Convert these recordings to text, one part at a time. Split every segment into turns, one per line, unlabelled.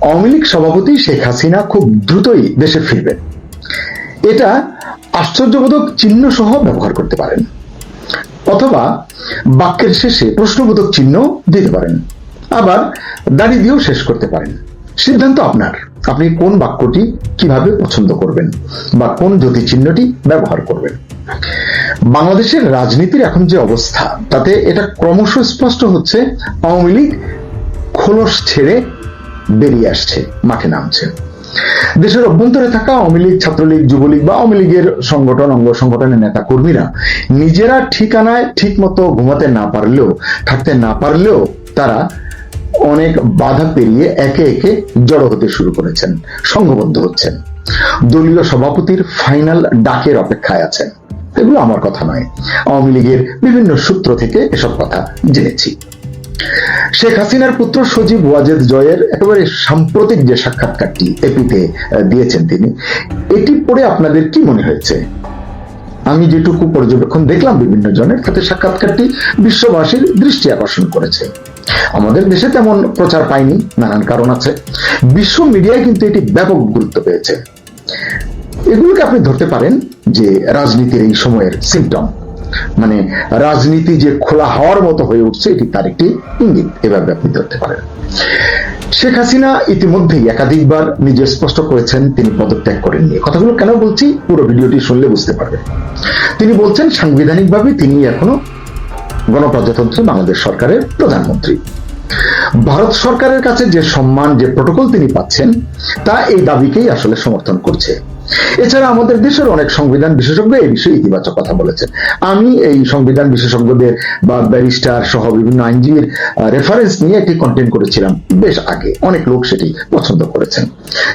আওয়ামী লীগ সভাপতি শেখ হাসিনা খুব দ্রুতই দেশে ফিরবেন। এটা আশ্চর্যবোধক চিহ্ন সহ ব্যবহার করতে পারেন। অথবা বাক্যের শেষে প্রশ্নবোধক চিহ্ন দিতে পারেন। আবার দাড়ি দিয়েও শেষ করতে পারেন। সিদ্ধান্ত আপনার। আপনি কোন বাক্যটি কীভাবে পছন্দ করবেন বা কোন জ্যোতি চিহ্নটি ব্যবহার করবেন। বাংলাদেশের রাজনীতির এখন যে অবস্থা, তাতে এটা ক্রমশ স্পষ্ট হচ্ছে, আওয়ামী লীগ খোলস ছেড়ে বেরিয়ে আসছে, মাঠে নামছে। দেশের অভ্যন্তরে থাকা আওয়ামী লীগ, ছাত্রলীগ, যুবলীগ বা আওয়ামী লীগের সংগঠন, অঙ্গ সংগঠনের নেতা কর্মীরা নিজেরা ঠিকানায় ঠিক মতো ঘুমাতে না পারলেও, থাকতে না পারলেও তারা অনেক বাধা পেরিয়ে একে একে জড়ো হতে শুরু করেছেন, সংঘবদ্ধ হচ্ছেন। দলীয় সভাপতির ফাইনাল ডাকের অপেক্ষায় আছেন। এগুলো আমার কথা নয়। আওয়ামী লীগের বিভিন্ন সূত্র থেকে এসব কথা জেনেছি। শেখ হাসিনার পুত্র সজীব ওয়াজেদ জয়ের একেবারে সাম্প্রতিক যে সাক্ষাৎকারটি এপিতে দিয়েছেন তিনি, এটি পড়ে আপনাদের কি মনে হয়েছে? আমি যেটুকু পর্যবেক্ষণ দেখলাম বিভিন্ন জনের তাতে সাক্ষাৎকারটি বিশ্ববাসীর দৃষ্টি আকর্ষণ করেছে। আমাদের দেশে তেমন প্রচার পায়নি, নানান কারণ আছে। বিশ্ব মিডিয়ায় কিন্তু এটি ব্যাপক গুরুত্ব পেয়েছে। এগুলোকে আপনি ধরতে পারেন যে রাজনীতির এই সময়ের সিমটম মানে রাজনীতি যে খোলা হওয়ার মতো হয়ে উঠছে, এটি তার একটি ইঙ্গিত এভাবে আপনি ধরতে পারেন। শেখ হাসিনা ইতিমধ্যেই একাধিকবার নিজে স্পষ্ট করেছেন তিনি পদত্যাগ করেননি। কথাগুলো কেন বলছি? পুরো ভিডিওটি শুনলে বুঝতে পারবেন। তিনি বলছেন, সাংবিধানিকভাবে তিনি এখনও গণপ্রজাতন্ত্রী বাংলাদেশ সরকারের প্রধানমন্ত্রী। ভারত সরকারের কাছে যে সম্মান, যে প্রোটোকল তিনি পাচ্ছেন, তা এই দাবিকেই আসলে সমর্থন করছে। এছাড়া আমাদের দেশের অনেক সংবিধান বিশেষজ্ঞ এই বিষয়ে ইতিবাচক কথা বলেছেন আমি এই সংবিধান বিশেষজ্ঞদের বা ব্যারিস্টার সহ বিভিন্ন আইনজীবীর রেফারেন্স নিয়ে একটি কন্টেন্ট করেছিলাম বেশ আগে। অনেক লোক সেটি পছন্দ করেছেন।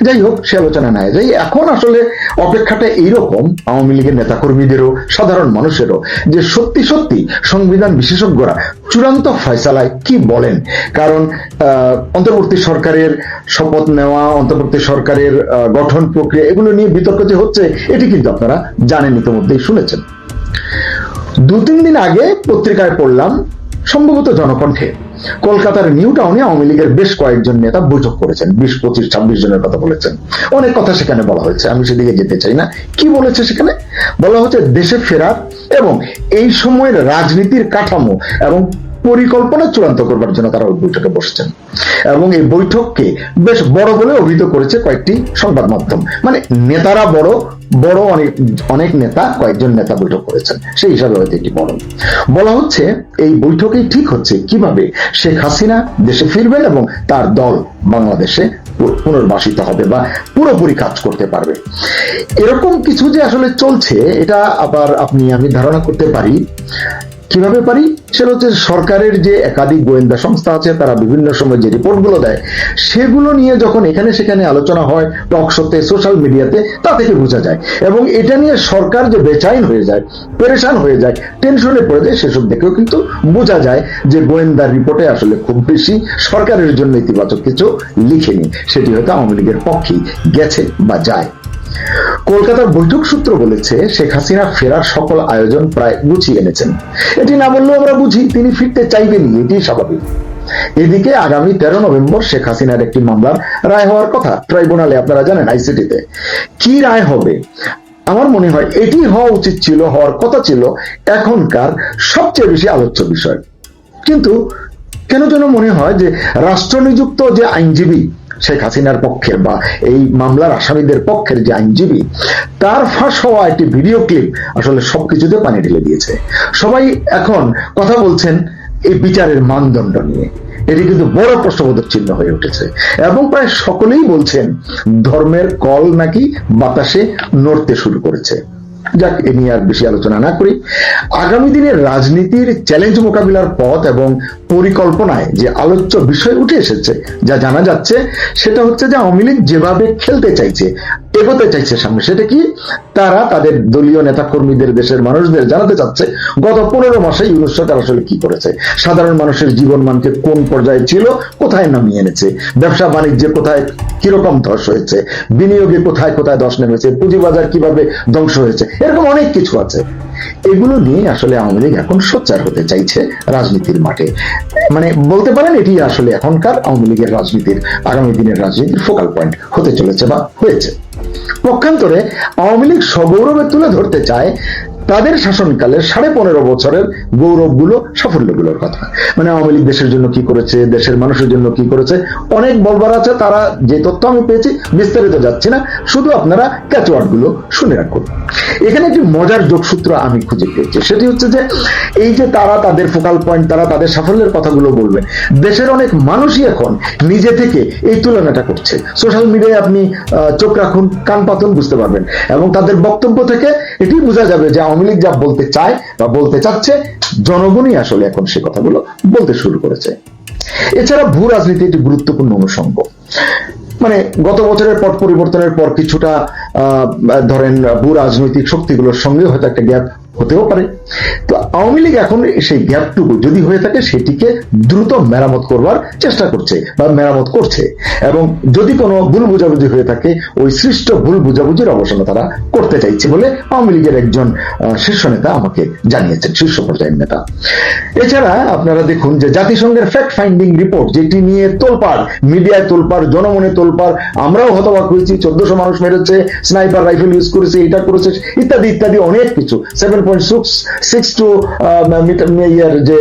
যাই হোক, সে আলোচনা নেয়। যাই, এখন আসলে অপেক্ষাটা এইরকম আওয়ামী লীগের নেতাকর্মীদেরও, সাধারণ মানুষেরও, যে সত্যি সত্যি সংবিধান বিশেষজ্ঞরা চূড়ান্ত ফয়সালায় কি বলেন? কারণ অন্তর্বর্তী সরকারের শপথ নেওয়া, অন্তর্বর্তী সরকারের গঠন প্রক্রিয়া এগুলো নিয়ে বিতর্ক যে হচ্ছে, এটি কিন্তু আপনারা জানেন ইতিমধ্যেই শুনেছেন। দু তিন দিন আগে পত্রিকায় পড়লাম, সম্ভবত জনকণ্ঠে। কলকাতার নিউ টাউনে আওয়ামী লীগের বেশ কয়েকজন নেতা বৈঠক করেছেন, বিশ, পঁচিশ, ছাব্বিশ জনের কথা বলেছেন। অনেক কথা সেখানে বলা হয়েছে, আমি সেদিকে যেতে চাই না। কি বলেছে সেখানে? বলা হচ্ছে দেশে ফেরার এবং এই সময়ের রাজনীতির কাঠামো এবং পরিকল্পনা চূড়ান্ত করবার জন্য তারা ওই বৈঠকে বসছেন। এবং এই বৈঠককে বেশ বড় বলে অভিহিত করেছে কয়েকটি সংবাদ মাধ্যম। মানে নেতারা বড় বড় অনেক অনেক নেতা, কয়েকজন নেতা বৈঠক করেছেন। সেই হিসাবে হয়তো এটি বড়। বলা হচ্ছে, এই বৈঠকেই ঠিক হচ্ছে কীভাবে শেখ হাসিনা দেশে ফিরবেন এবং তার দল বাংলাদেশে পুনর্বাসিত হবে বা পুরোপুরি কাজ করতে পারবে। এরকম কিছু যে আসলে চলছে, এটা আবার আপনি, আমি ধারণা করতে পারি কীভাবে পারি? সেটা হচ্ছে সরকারের যে একাধিক গোয়েন্দা সংস্থা আছে, তারা বিভিন্ন সময় যে রিপোর্টগুলো দেয়, সেগুলো নিয়ে যখন এখানে সেখানে আলোচনা হয়, টক শোতে, সোশ্যাল মিডিয়াতে, তা থেকে বোঝা যায়। এবং এটা নিয়ে সরকার যে বেচাইন হয়ে যায়, পেরেশান হয়ে যায়, টেনশনে পড়ে যায়, সেসব দেখেও কিন্তু বোঝা যায় যে গোয়েন্দার রিপোর্টে আসলে খুব বেশি সরকারের জন্য ইতিবাচক কিছু লিখেনি। সেটি হয়তো আওয়ামী লীগের পক্ষেই গেছে বা যায়। কলকাতার বৈঠক সূত্র বলেছে, শেখ হাসিনা ফেরার সকল আয়োজন প্রায় গুছিয়ে এনেছেন। এটি না বললেও আমরা বুঝি তিনি ফিরতে চাইবেনই এটি স্বাভাবিক। এদিকে আগামী তেরো নভেম্বর শেখ হাসিনার একটি মামলার রায় হওয়ার কথা ট্রাইব্যুনালে আপনারা জানেন আইসিটিতে। কি রায় হবে? আমার মনে হয় এটি হওয়া উচিত ছিল, হওয়ার কথা ছিল এখনকার সবচেয়ে বেশি আলোচ্য বিষয়। কিন্তু কেন যেন মনে হয় যে রাষ্ট্রনিযুক্ত যে আইনজীবী শেখ হাসিনার পক্ষের বা এই মামলার আসামিদের পক্ষের যে আইনজীবী, তার ফাঁস হওয়া একটি ভিডিও ক্লিপ আসলে সবকিছুতে পানি ঢেলে দিয়েছে। সবাই এখন কথা বলছেন এই বিচারের মানদণ্ড নিয়ে। এটি কিন্তু বড় প্রশ্নবোধক চিহ্ন হয়ে উঠেছে। এবং প্রায় সকলেই বলছেন, ধর্মের কল নাকি বাতাসে নড়তে শুরু করেছে। যাক, এ নিয়ে আর বেশি আলোচনা না করি। আগামী দিনের রাজনীতির চ্যালেঞ্জ মোকাবিলার পথ এবং পরিকল্পনায় যে আলোচ্য বিষয় উঠে এসেছে, যা জানা যাচ্ছে, সেটা হচ্ছে যে আওয়ামী লীগ যেভাবে খেলতে চাইছে, এগোতে চাইছে সামনে, সেটা কি? তারা তাদের দলীয় নেতা কর্মীদের দেশের মানুষদের জানাতে চাচ্ছে, গত পনেরো মাসে ইউনুস সরকার আসলে কি করেছে? সাধারণ মানুষের জীবন মানকে কোন পর্যায়ে ছিল, কোথায় নামিয়ে এনেছে? ব্যবসা বাণিজ্যে কোথায় কীরকম ধস হয়েছে? বিনিয়োগে কোথায় কোথায় ধস নেমেছে? পুঁজিবাজার কীভাবে ধ্বংস হয়েছে? এরকম অনেক কিছু আছে। এগুলো নিয়ে আসলে আওয়ামী লীগ এখন সোচ্চার হতে চাইছে রাজনীতির মাঠে। মানে বলতে পারেন এটি আসলে এখনকার আওয়ামী লীগের রাজনীতির, আগামী দিনের রাজনীতির ফোকাল পয়েন্ট হতে চলেছে বা হয়েছে। পক্ষান্তরে আওয়ামী লীগ সগৌরবে তুলে ধরতে চায় তাদের শাসনকালের সাড়ে পনেরো বছরের গৌরবগুলো, সাফল্যগুলোর কথা। মানে আওয়ামী লীগ দেশের জন্য কি করেছে, দেশের মানুষের জন্য কি করেছে, অনেক বলবার আছে, তারা যে তথ্য আমি পেয়েছি, বিস্তারিত যাচ্ছি না, শুধু আপনারা ক্যাচওয়ার্ডগুলো শুনে রাখুন। এখানে একটি মজার যোগসূত্র আমি খুঁজে পেয়েছি, সেটি হচ্ছে যে এই যে তারা তাদের ফোকাল পয়েন্ট তারা তাদের সাফল্যের কথাগুলো বলবে, দেশের অনেক মানুষই এখন নিজে থেকে এই তুলনাটা করছে। সোশ্যাল মিডিয়ায় আপনি চোখ রাখুন, কান পাতুন, বুঝতে পারবেন। এবং তাদের বক্তব্য থেকে এটি বোঝা যাবে যে আওয়ামী লীগ যা বলতে চায় বা বলতে চাচ্ছে, জনগণই আসলে এখন সে কথাগুলো বলতে শুরু করেছে। এছাড়া ভূ রাজনীতি একটি গুরুত্বপূর্ণ অনুষঙ্গ। মানে গত বছরের পট পরিবর্তনের পর কিছুটা ধরেন ভূ রাজনৈতিক শক্তিগুলোর সঙ্গে হয়তো একটা গ্যাপ হতেও পারে। তো আওয়ামী লীগ এখন সেই গ্যাপটুকু যদি হয়ে থাকে, সেটিকে দ্রুত মেরামত করবার চেষ্টা করছে বা মেরামত করছে। এবং যদি কোনো ভুল বুঝাবুঝি হয়ে থাকে, ওই সৃষ্ট ভুল বুঝাবুঝির অবসান তারা করতে চাইছে বলে আওয়ামী লীগের একজন শীর্ষ নেতা আমাকে জানিয়েছেন, শীর্ষ পর্যায়ের নেতা। এছাড়া আপনারা দেখুন যে জাতিসংঘের ফ্যাক্ট ফাইন্ডিং রিপোর্ট যেটি নিয়ে তোলপাড়, মিডিয়ায় তোলপাড়, জনমনে তোলপাড়, আমরাও হতবাক হয়েছি, চোদ্দশো মানুষ মেরেছে স্নাইপার রাইফেল ইউজ করেছে, এটা করেছে, ইত্যাদি ইত্যাদি, অনেক কিছু। Seven point six six two year যে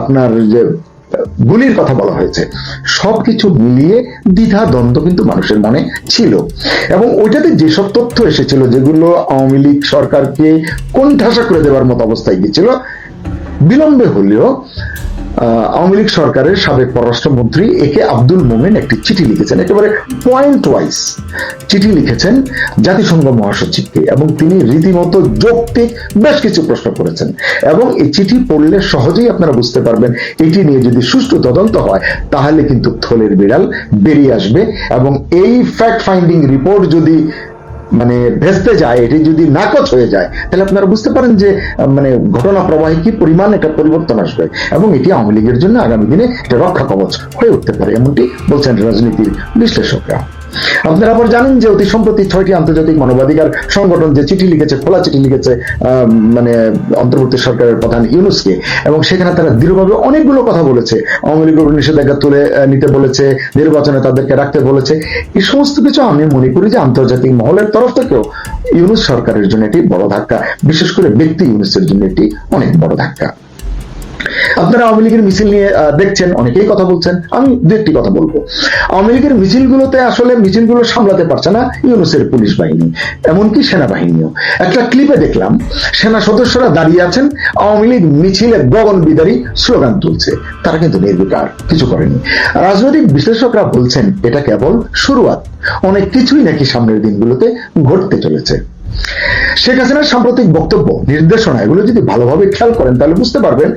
আপনার যে, গুলির কথা বলা হয়েছে, সবকিছু মিলিয়ে দ্বিধা দ্বন্দ্ব কিন্তু মানুষের মনে ছিল। এবং ওইটাতে যেসব তথ্য এসেছিল, যেগুলো আওয়ামী লীগ সরকারকে কোণঠাসা করে দেওয়ার মতো অবস্থায় গিয়েছিল, বিলম্বে হলেও আওয়ামী লীগ সরকারের সাবেক পররাষ্ট্রমন্ত্রী এ কে আব্দুল মোমেন একটি চিঠি লিখেছেন, একেবারে পয়েন্ট ওয়াইজ চিঠি লিখেছেন জাতিসংঘ মহাসচিবকে এবং তিনি রীতিমতো যৌক্তিক বেশ কিছু প্রশ্ন করেছেন। এবং এই চিঠি পড়লে সহজেই আপনারা বুঝতে পারবেন, এটি নিয়ে যদি সুষ্ঠু তদন্ত হয়, তাহলে কিন্তু থলের বিড়াল বেরিয়ে আসবে এবং এই ফ্যাক্ট ফাইন্ডিং রিপোর্ট যদি মানে ভেস্তে যায়, এটি যদি নাকচ হয়ে যায়, তাহলে আপনারা বুঝতে পারেন যে মানে ঘটনা প্রবাহে কি পরিমাণ একটা পরিবর্তন আসবে এবং এটি আওয়ামী লীগের জন্য আগামী দিনে একটা রক্ষা কবচ হয়ে উঠতে পারে, এমনটি বলছেন রাজনীতির বিশ্লেষকরা। আপনারা আবার জানেন যে অতি সম্প্রতি ছয়টি আন্তর্জাতিক মানবাধিকার সংগঠন যে চিঠি লিখেছে, খোলা চিঠি লিখেছে মানে অন্তর্বর্তী সরকারের প্রধান ইউনুসকে, এবং সেখানে তারা দৃঢ়ভাবে অনেকগুলো কথা বলেছে। আওয়ামী উপর নিষেধাজ্ঞা তুলে নিতে বলেছে, নির্বাচনে তাদেরকে রাখতে বলেছে। এই সমস্ত কিছু আমি মনে করি যে আন্তর্জাতিক মহলের তরফ থেকেও ইউনুস সরকারের জন্য এটি বড় ধাক্কা, বিশেষ করে ব্যক্তি ইউনুসের জন্য এটি অনেক বড় ধাক্কা। আপনারা আওয়ামী লীগের মিছিল নিয়ে দেখছেন, অনেকেই কথা বলছেন, আমি দু একটি কথা বলব। আওয়ামী লীগের মিছিলগুলোতে আসলে মিছিলগুলো সামলাতে পারছে না ইউনুসের পুলিশ বাহিনী, এমনকি সেনাবাহিনীও। একটা ক্লিপে দেখলাম, সেনা সদস্যরা দাঁড়িয়ে আছেন, আওয়ামী লীগ মিছিলে গগন বিদারী স্লোগান তুলছে। তারা কিন্তু নির্বিকার, কিছু করেনি। রাজনৈতিক বিশ্লেষকরা বলছেন, এটা কেবল শুরুয়াত। অনেক কিছুই নাকি সামনের দিনগুলোতে ঘটতে চলেছে। শেখ হাসিনার সাম্প্রতিক বক্তব্য, নির্দেশনা, এগুলো যদি ভালোভাবে খেয়াল করেন, তাহলে বুঝতে পারবেন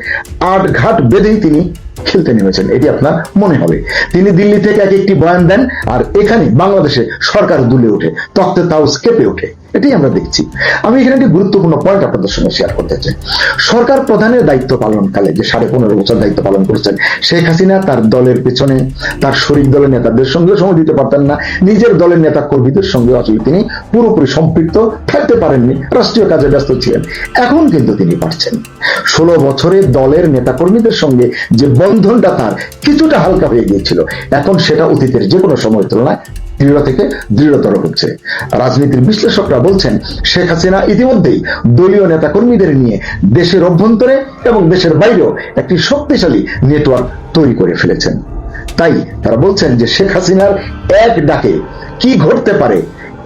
আট ঘাট বেঁধেই তিনি খেলতে নেমেছেন, এটি আপনার মনে হবে। তিনি দিল্লি থেকে এক একটি বয়ান দেন, আর এখানে বাংলাদেশে সরকার দুলে ওঠে তক্তে তাও কেঁপে ওঠে। এটাই আমরা দেখছি। আমি এখানে একটি গুরুত্বপূর্ণ পয়েন্ট আপনাদের সঙ্গে শেয়ার করতে চাই। সরকার প্রধানের দায়িত্ব পালনকালে যে সাড়ে পনেরো বছর দায়িত্ব পালন করেছেন, শেখ হাসিনা তার দলের পেছনে, তার শরিক দলের নেতাদের সঙ্গে সময় দিতে পারতেন না, নিজের দলের নেতা কর্মীদের সঙ্গে আসলে তিনি পুরোপুরি সম্পৃক্ত, থাকতে পারেননি, রাষ্ট্রীয় কাজে ব্যস্ত ছিলেন। এখন কিন্তু তিনি পারছেন। ষোলো বছরে দলের নেতা কর্মীদের সঙ্গে যে বন্ধনটা তার কিছুটা হালকা হয়ে গিয়েছিল। এখন সেটা অতীতের যে কোনো সময়ের তুলনায় দৃঢ় থেকে দৃঢ়তর হচ্ছে। রাজনীতির বিশ্লেষকরা বলছেন, শেখ হাসিনা ইতিমধ্যেই দলীয় নেতা কর্মীদের নিয়ে দেশের অভ্যন্তরে এবং দেশের বাইরেও একটি শক্তিশালী নেটওয়ার্ক তৈরি করে ফেলেছেন। তাই তারা বলছেন যে শেখ হাসিনার এক ডাকে কি ঘটতে পারে,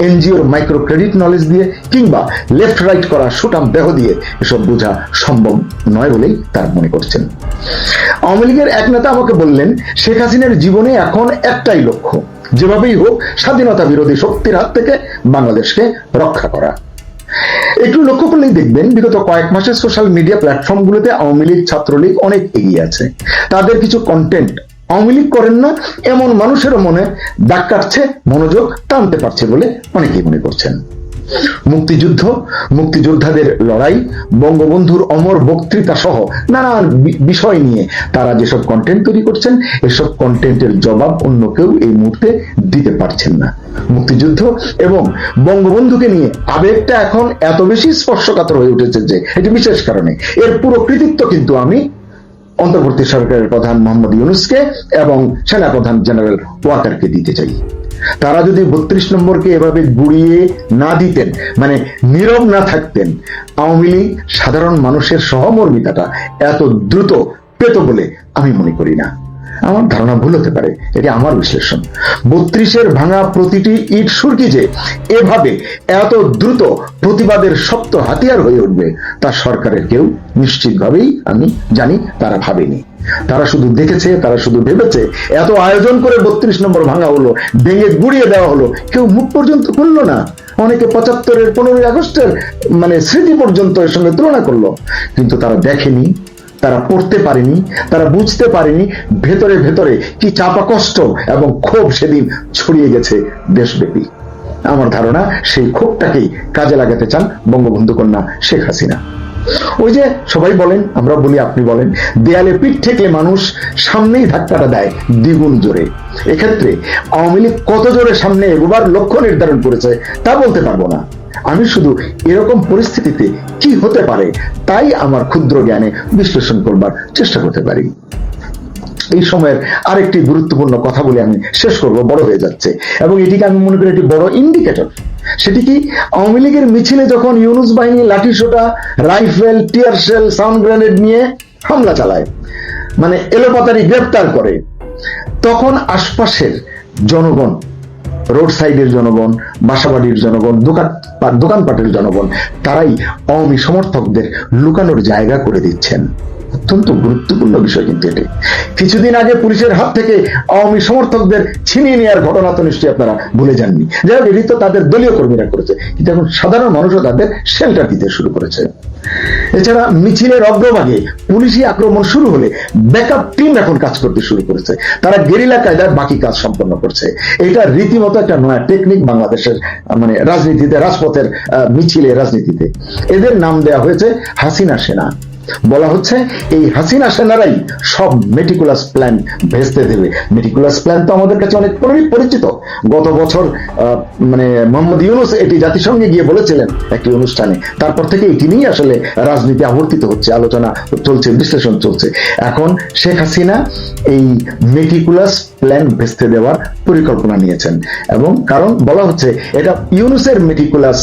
এনজিওর মাইক্রো ক্রেডিট নলেজ দিয়ে কিংবা লেফট রাইট করা সুটাম দেহ দিয়ে এসব বোঝা সম্ভব নয় বলেই তারা মনে করছেন। আওয়ামী লীগের এক নেতা আমাকে বললেন, শেখ হাসিনার জীবনে এখন একটাই লক্ষ্য, যেভাবেই হোক স্বাধীনতা বিরোধী শক্তির হাত থেকে বাংলাদেশকে রক্ষা করা। একটু লক্ষ্য করলেই দেখবেন, বিগত কয়েক মাসে সোশ্যাল মিডিয়া প্ল্যাটফর্মগুলোতে আওয়ামী লীগ, ছাত্রলীগ অনেক এগিয়ে আছে। তাদের কিছু কন্টেন্ট আওয়ামী লীগ করেন না, এমন মানুষেরও মনে দাগ কাটছে, মনোযোগ টানতে পারছে বলে অনেকেই মনে করছেন। মুক্তিযুদ্ধ, মুক্তিযোদ্ধাদের লড়াই, বঙ্গবন্ধুর অমর বক্তৃতা সহ নানান বিষয় নিয়ে তারা যেসব কন্টেন্ট তৈরি করছেন, এসব কন্টেন্টের জবাব অন্য কেউ এই মুহূর্তে দিতে পারছেন না। মুক্তিযুদ্ধ এবং বঙ্গবন্ধুকে নিয়ে আবেগটা এখন এত বেশি স্পর্শকাতর হয়ে উঠেছে যে এটি বিশেষ কারণে। এর পুরো কৃতিত্ব কিন্তু আমি অন্তর্বর্তী সরকারের প্রধান মোহাম্মদ ইউনুসকে এবং সেনাপ্রধান জেনারেল ওয়াকারকে দিতে চাই। তারা যদি বত্রিশ নম্বরকে এভাবে গুড়িয়ে না দিতেন মানে নীরব না থাকতেন, আওয়ামী লীগ সাধারণ মানুষের সহমর্মিতাটা এত দ্রুত পেত বলে আমি মনে করি না। আমার ধারণা ভুল হতে পারে, এটি আমার বিশ্লেষণ। বত্রিশের ভাঙা প্রতিটি ইট সুরকি যে এভাবে এত দ্রুত প্রতিবাদের শক্ত হাতিয়ার হয়ে উঠবে, তা সরকারের কেউ নিশ্চিতভাবেই আমি জানি, তারা ভাবেনি। তারা শুধু দেখেছে, তারা শুধু ভেবেছে। এত আয়োজন করে বত্রিশ নম্বর ভাঙা হলো, ভেঙে গুড়িয়ে দেওয়া হলো। কেউ মুখ পর্যন্ত খুললো না। অনেকে পঁচাত্তরের পনেরোই আগস্টের মানে স্মৃতি পর্যন্ত এর সঙ্গে তুলনা করল। কিন্তু তারা দেখেনি, তারা পড়তে পারেনি, তারা বুঝতে পারেনি ভেতরে ভেতরে কি চাপা কষ্ট এবং ক্ষোভ সেদিন ছড়িয়ে গেছে দেশব্যাপী। আমার ধারণা, সেই ক্ষোভটাকেই কাজে লাগাতে চান বঙ্গবন্ধু কন্যা শেখ হাসিনা। ওই যে সবাই বলেন, আমরা বলি আপনি বলেন, দেয়ালে পিঠ থেকে মানুষ সামনেই ধাক্কাটা দেয় দ্বিগুণ জোরে। এক্ষেত্রে আওয়ামী লীগ কত জোরে সামনে এগোবার লক্ষ্য নির্ধারণ করেছে তা বলতে পারব না। আমি শুধু এরকম পরিস্থিতিতে কি হতে পারে তাই আমার ক্ষুদ্র জ্ঞানে বিশ্লেষণ করবার চেষ্টা করতে পারি। এই সময়ের আরেকটি গুরুত্বপূর্ণ কথা বলে আমি শেষ করব, বড় হয়ে যাচ্ছে। এবং এটিকে আমি মনে করি একটি বড় ইন্ডিকেটর সেটি কি আওয়ামী লীগের মিছিলে যখন ইউনুস বাহিনী লাঠিসোটা rifle, tear shell, sound grenade নিয়ে হামলা চালায় মানে এলোপাতারি গ্রেপ্তার করে, তখন আশপাশের জনগণ, রোড সাইডের জনগণ, বাসাবাড়ির জনগণ, দোকান দোকানপাটের জনগণ, তারাই আওয়ামী সমর্থকদের লুকানোর জায়গা করে দিচ্ছেন। অত্যন্ত গুরুত্বপূর্ণ বিষয় কিন্তু এটি। কিছুদিন আগে পুলিশের হাত থেকে আওয়ামী সমর্থকদের ছিনিয়ে নেওয়ার ঘটনা তো নিশ্চয়ই আপনারা ভুলে যাননি। যাই হোক, এটি তো তাদের দলীয় কর্মীরা করেছে। কিন্তু এখন সাধারণ মানুষও তাদের শেল্টার দিতে শুরু করেছে। এছাড়া মিছিলের অগ্রভাগে পুলিশি আক্রমণ শুরু হলে ব্যাকআপ টিম এখন কাজ করতে শুরু করেছে। তারা গেরিলা কায়দায় বাকি কাজ সম্পন্ন করছে। এটা রীতিমতো একটা নয়া টেকনিক বাংলাদেশের মানে রাজনীতিতে, রাজপথের মিছিলে, রাজনীতিতে। এদের নাম দেয়া হয়েছে হাসিনা সেনা। বলা হচ্ছে, এই হাসিনা সেনারাই সব মেটিকুলাস প্ল্যান ভেস্তে দেবে। মেটিকুলাস প্ল্যান তো আমাদের কাছে অনেক পরিচিত। গত বছর মানে মোহাম্মদ ইউনুস এটি জাতিসংঘে গিয়ে বলেছিলেন একটি অনুষ্ঠানে। তারপর থেকে এটি নিয়ে আসলে রাজনীতি আবর্তিত হচ্ছে, আলোচনা চলছে, বিশ্লেষণ চলছে। এখন শেখ হাসিনা এই মেটিকুলাস প্ল্যান ভেস্তে দেওয়ার পরিকল্পনা নিয়েছেন। এবং কারণ বলা হচ্ছে, এটা ইউনুসের meticulous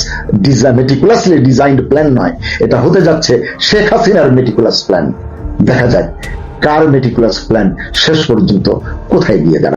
design meticulously designed plan নয়। এটা হতে যাচ্ছে শেখ হাসিনার মেটিকুলাস প্ল্যান দেখা যায় কার মেটিকুলাস প্ল্যান শেষ পর্যন্ত কোথায় গিয়ে দাঁড়ায়